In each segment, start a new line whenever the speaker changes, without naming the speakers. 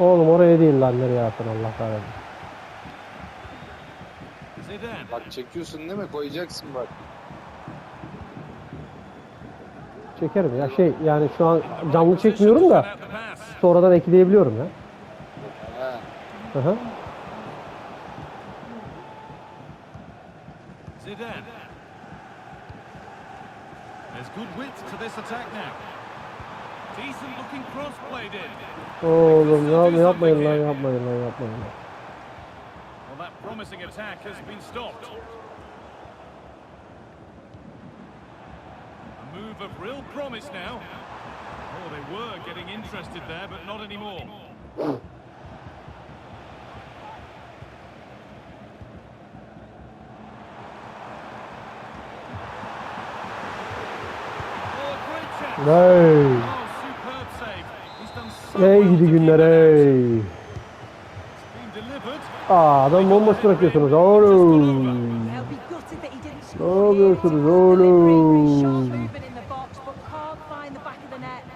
Oğlum oraya değil lan nereye attın Allah kahretsin.
Zidane.
Bak çekiyorsun değil mi? Koyacaksın bak.
Çekerim ya şey yani şu an canlı çekmiyorum da sonradan ekleyebiliyorum ya. Hı hı.
Zidane. There's good width to this attack now.
Oğlum ya yapmayın lan yapmayın lan yapmayın lan.
Well, that promising attack has been stopped. A move of real promise now. Oh, they were getting interested there, but not anymore. Oh, Well
gidi günler
delivered.
Aa adam bomboş bırakıyorsunuz oğlum. Ne yapıyorsunuz oğlum?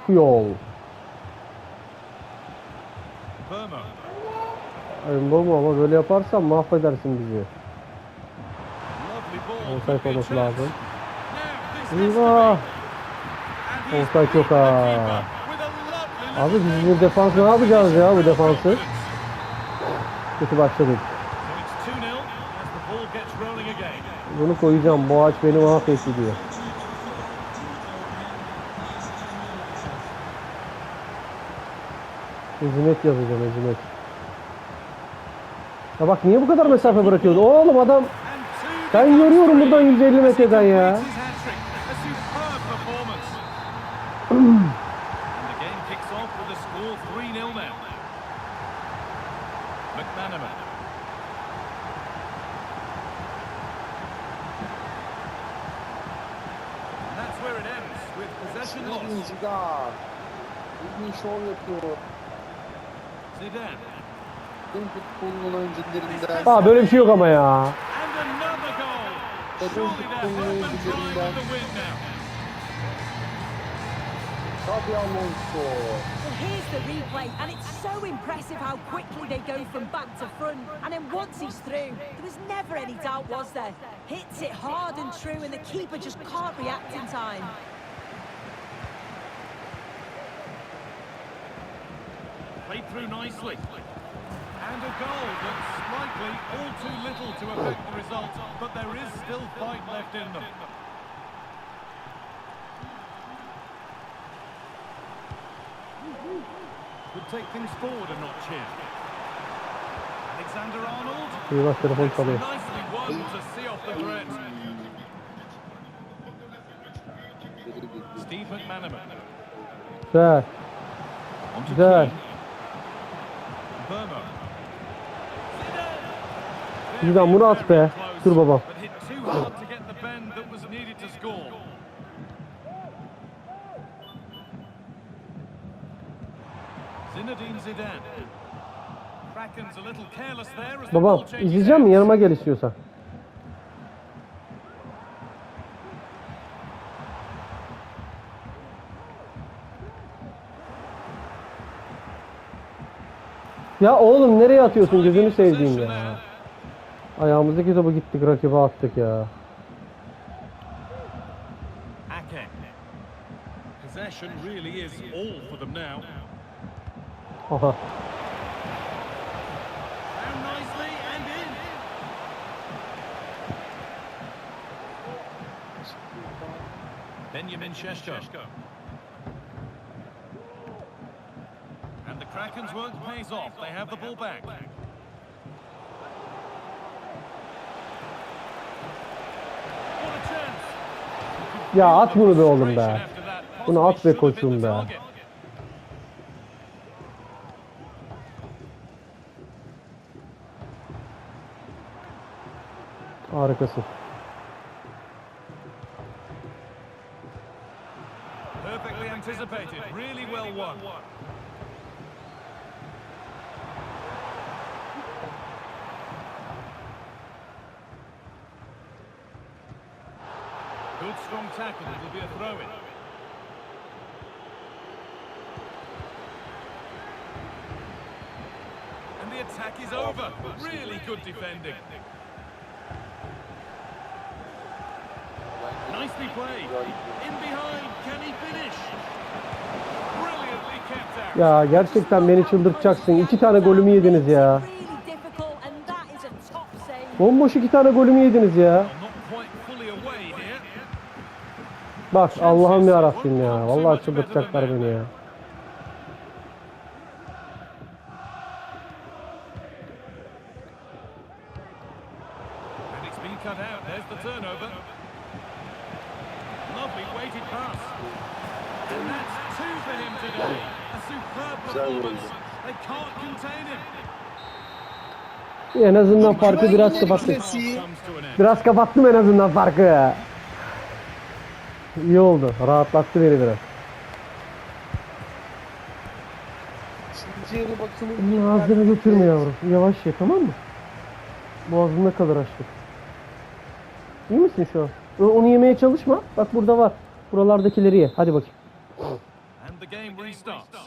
Yol.
Burma.
Ay bomba ama böyle yaparsan mahvedersin bizi. Offside olması lazım. Eyvah. Offside yok ha. Abi biz bu defans ne yapacağız ya bu defansı? Kötü başladık.
So it's 2-0 as the ball gets rolling again.
Bunu koyacağım. Bu ağaç beni mahvetti diyor. Hizmet yazacağım hizmet. Ya bak niye bu kadar mesafe bırakıyordu? Oğlum adam ben görüyorum buradan 150 metreden ya.
Possession
Zinedine
lost.
Zidane. Şov yapıyor.
Zidane.
Benim futbolun öncülerinden.
Aa böyle bir şey yok ama ya.
And another goal.
Takım
Surely they're
futbolunun
home and dry
öncülerinden.
with the win now.
Xabi Alonso.
Well, here's the replay, and it's so impressive how quickly they go from back to front. And then once he's through, there was never any doubt, was there? Hits it hard and true, and the keeper just can't react in time.
Played through nicely. And a goal that's likely all too little to affect the result, but there is still fight left in them. Could take things forward a notch here. Alexander Arnold.
İyi bak telefon çalıyor.
Nicely won to see off the threat. Steve McManaman.
Güzel.
On
Zidane bunu at be. Dur babam.
But hit too hard to get the bend that was needed to score. Zinedine Zidane. Kraken's a little careless there as the ball
Babam
changes
izleyeceğim mi?
hands.
Yanıma gel istiyorsan. Ya oğlum nereye atıyorsun gözünü sevdiğim ya. Ayağımızdaki topu gittik rakibe attık ya.
Ake. Possession really is all for them now.
Aha.
Down nicely and in. Benjamin Sheshko. And the Kraken's work pays off. They have the ball back.
Ya at bunu be oğlum be. Bunu at be koçum be.
target.
Harikasın.
Perfectly anticipated. Really well won. tackle. It'll be a throw-in. And the attack is over. Really good defending. Nicely played. In behind. Can he finish?
Ya gerçekten beni çıldırtacaksın. İki tane golümü yediniz ya. Bomboş iki tane golümü yediniz ya. Bak Allah'ım ya Rabbim ya. Vallahi çıldırtacaklar beni ya.
And it's been cut out. There's the turnover. Lovely weighted pass. And that's two for him today. A superb performance. They can't contain him.
En azından farkı biraz
end.
Biraz kapattım en azından farkı. İyi oldu. Rahatlattı beni biraz.
İkinci bakımı
Ağzını götürme yavrum. Yavaş ye tamam mı? Boğazında kalır açlık. İyi misin şu an? Onu yemeye çalışma. Bak burada var. Buralardakileri ye. Hadi bakayım.
And the game restarts.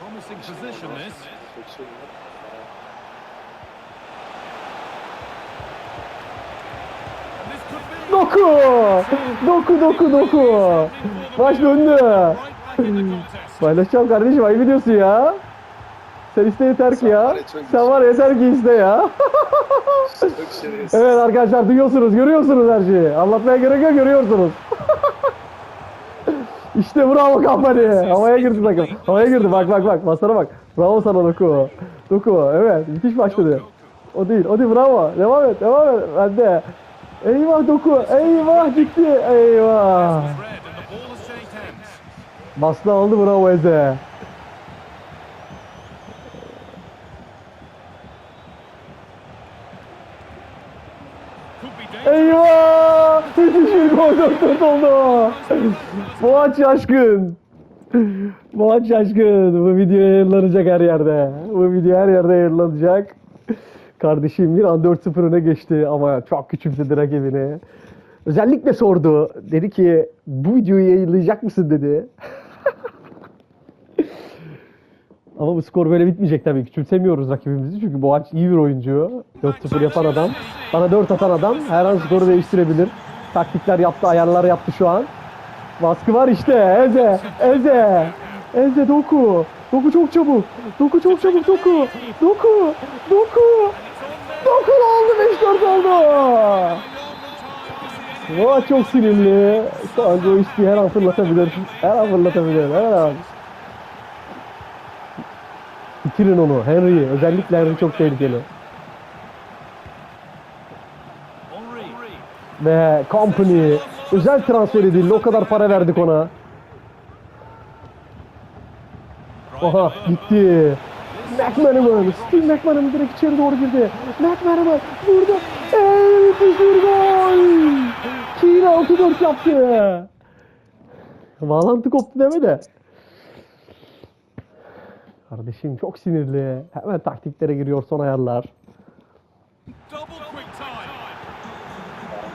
Promising position this. And this could be
Doku! Doku doku doku! Maç döndü. Paylaşacağım kardeşim ayıp ediyorsun ya. Sen iste yeter ki ya. Sen var yeter ki iste ya. Evet arkadaşlar duyuyorsunuz, görüyorsunuz her şeyi. Anlatmaya gerek yok, görüyorsunuz. işte bravo kampanya. Havaya girdi takım. Havaya girdi. Bak bak bak. Basara bak. Bravo sana Doku. Doku. Evet. Müthiş başladı. O değil. O değil. Bravo. Devam et. Devam et. Hadi. Eyvah Doku. Eyvah gitti. Eyvah. Bastı aldı. Bravo Eze. Eyvah! Müthiş bir gol dört oldu. Boğaç şaşkın. Boğaç şaşkın. Bu video yayınlanacak her yerde. Bu video her yerde yayınlanacak. Kardeşim bir an 4-0 öne geçti ama çok küçümsedi rakibini. Özellikle sordu. Dedi ki bu videoyu yayınlayacak mısın dedi. Ama bu skor böyle bitmeyecek tabii. Küçümsemiyoruz rakibimizi. Çünkü Boğaç iyi bir oyuncu. 4-0 yapan adam. Bana 4 atan adam. Her an skoru değiştirebilir. Taktikler yaptı, ayarlar yaptı şu an. Baskı var işte. Eze, Eze. Eze Doku. Doku çok çabuk. Doku çok çabuk Doku. Doku. Doku oldu 5-4 oldu. Boğaç çok sinirli. Şu an joystick'i her an fırlatabilir. Her an fırlatabilir. Her an. Bitirin onu. Henry. Özellikle Henry çok tehlikeli. Ve Company. Özel transfer edildi. O kadar para verdik ona. Oha gitti. McManaman. Steve McManaman direkt içeri doğru girdi. McManaman vurdu. Evet bir Kira 6-4 yaptı. Bağlantı koptu deme de. Kardeşim çok sinirli. Hemen taktiklere giriyor son ayarlar.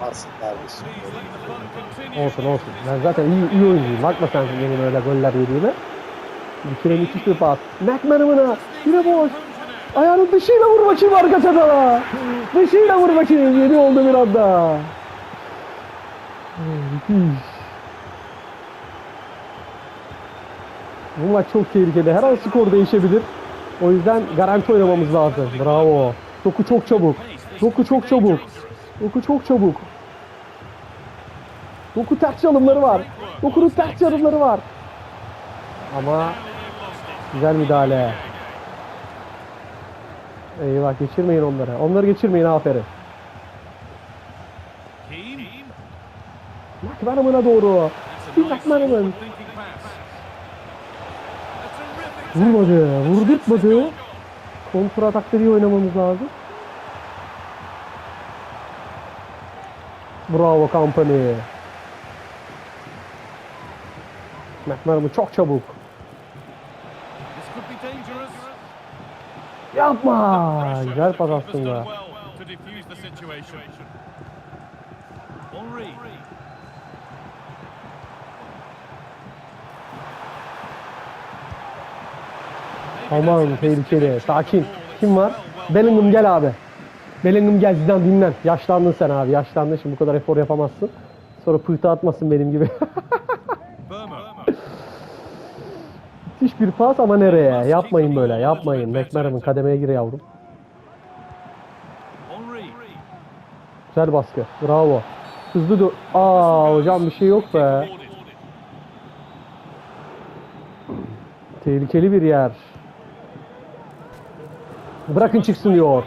Olmaz kardeşim.
Olsun olsun. Ben zaten iyi, iyi oyuncuyum. Bakma sen benim öyle goller yediğime. Bir kere müthiş bir pas. McManaman'a yine boş. Ayağının dışıyla vur bakayım arka çatala. Dışıyla vur bakayım. Yedi oldu bir anda. Bu maç çok tehlikeli. Her an skor değişebilir. O yüzden garanti oynamamız lazım. Bravo. Doku çok çabuk. Doku çok çabuk. Doku çok çabuk. Doku ters çalımları var. Doku'nun ters çalımları var. Ama güzel müdahale. Eyvah geçirmeyin onları. Onları geçirmeyin aferin. McManaman'a doğru. Bir McManaman. Vurmadı. Vurdurtmadı. Kontra atakta iyi oynamamız lazım. Bravo Company. McManaman çok çabuk. Yapma. Güzel pas aslında.
done well to defuse the situation. Henri.
Aman tehlikeli. Sakin. Kim var? Bellingham gel abi. Bellingham gel Zidane dinlen. Yaşlandın sen abi. Yaşlandın şimdi bu kadar efor yapamazsın. Sonra pıhtı atmasın benim gibi. Müthiş bir pas ama nereye? Yapmayın böyle. Yapmayın. McManaman kademeye gir yavrum. Güzel baskı. Bravo. Hızlı dö- Aa hocam bir şey yok be. Tehlikeli bir yer. Bırakın çıksın diyor.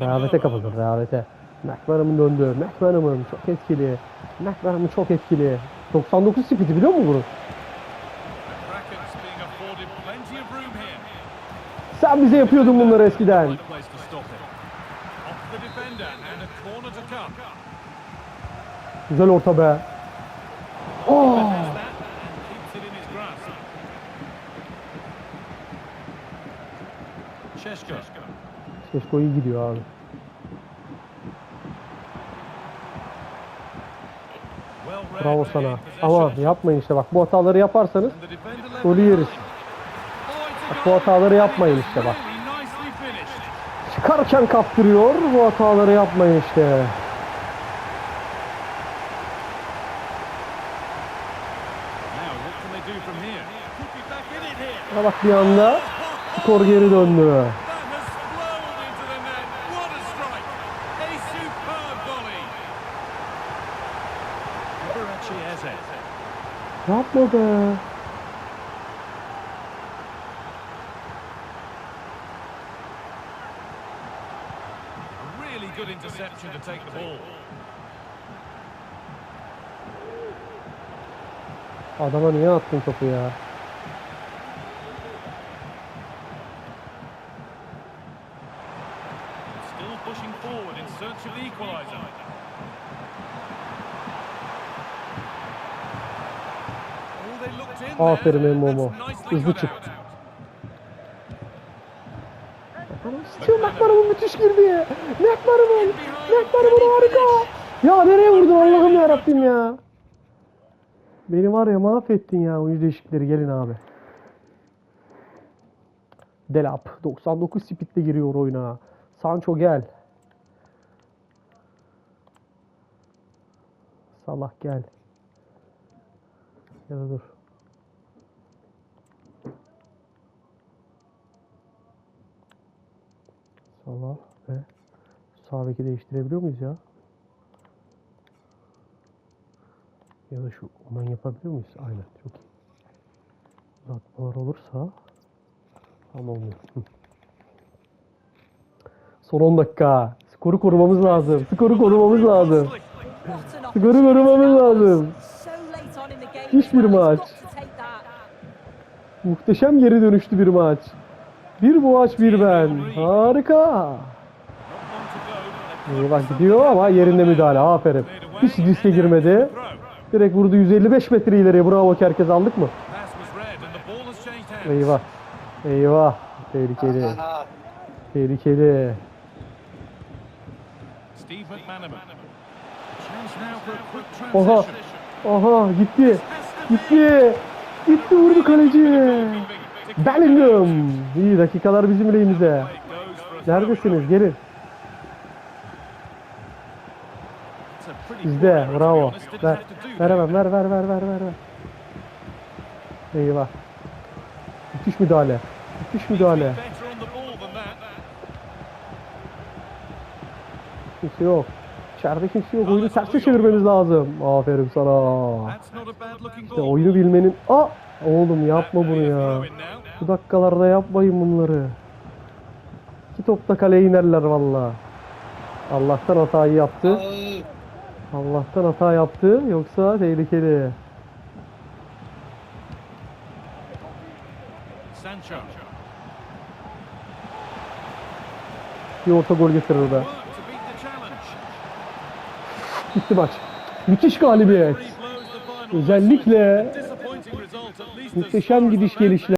Rehavete kapılır. Rehavete. McManaman döndü. McManaman çok etkili. McManaman çok etkili. 99 spiti biliyor musun bunu? Sen bize yapıyordun bunları eskiden. Güzel orta be.
Grasp. Sheshko.
Sesko iyi gidiyor abi. Bravo sana. Ama yapmayın işte bak bu hataları yaparsanız golü yeriz.
Oh,
Bak bu hataları yapmayın işte bak. Çıkarken kaptırıyor. Bu hataları yapmayın işte.
Now, what can they do from here? Could be back in it here.
Ama bak bir anda skor geri döndü. Yapma be.
Really good interception to take the ball.
Adama niye attın topu ya?
Oh.
Aferin
nicely
Hızlı çık. Şu McManaman müthiş girdi. McManaman. McManaman harika. Ya nereye vurdun Allah'ım ya Rabbim ya. Beni var ya mahvettin ya oyuncu değişiklikleri gelin abi. Delap 99 speedle giriyor oyuna. Sancho gel. Salah gel. Ya da dur. Salah ve sağ değiştirebiliyor muyuz ya? Ya da şu ondan yapabiliyor muyuz? Aynen çok iyi. Uzatmalar olursa tam olmuyor. Son 10 dakika. Skoru korumamız lazım. Skoru korumamız lazım. Skoru korumamız lazım.
Well, he's
maç. Muhteşem geri dönüştü bir maç. Bir bu maç bir ben. Harika. İyi bak gidiyor ama yerinde müdahale. Aferin. Hiç riske girmedi. Direkt vurdu 155 metre ileriye. Bravo herkes aldık mı? Eyvah. Eyvah. Tehlikeli. Tehlikeli. Oha. Aha gitti. Gitti. Gitti vurdu kaleci. Bellingham. İyi dakikalar bizim lehimize. Neredesiniz? Gelin. Bizde. Bravo. Ver.
do
Ver. Ver ver ver ver ver. Eyvah. Müthiş müdahale. Müthiş müdahale. Kimse yok. İçeride kimse yok. Oyunu terse çevirmemiz lazım. Aferin sana. İşte oyunu bilmenin... Aa! Oğlum yapma bunu ya. Bu dakikalarda yapmayın bunları. İki topta kaleye inerler valla. Allah'tan hatayı yaptı. Allah'tan hata yaptı. Yoksa tehlikeli.
Sancho.
Bir orta gol getirir
challenge.
Bitti maç. Müthiş galibiyet. Özellikle muhteşem gidiş gelişler.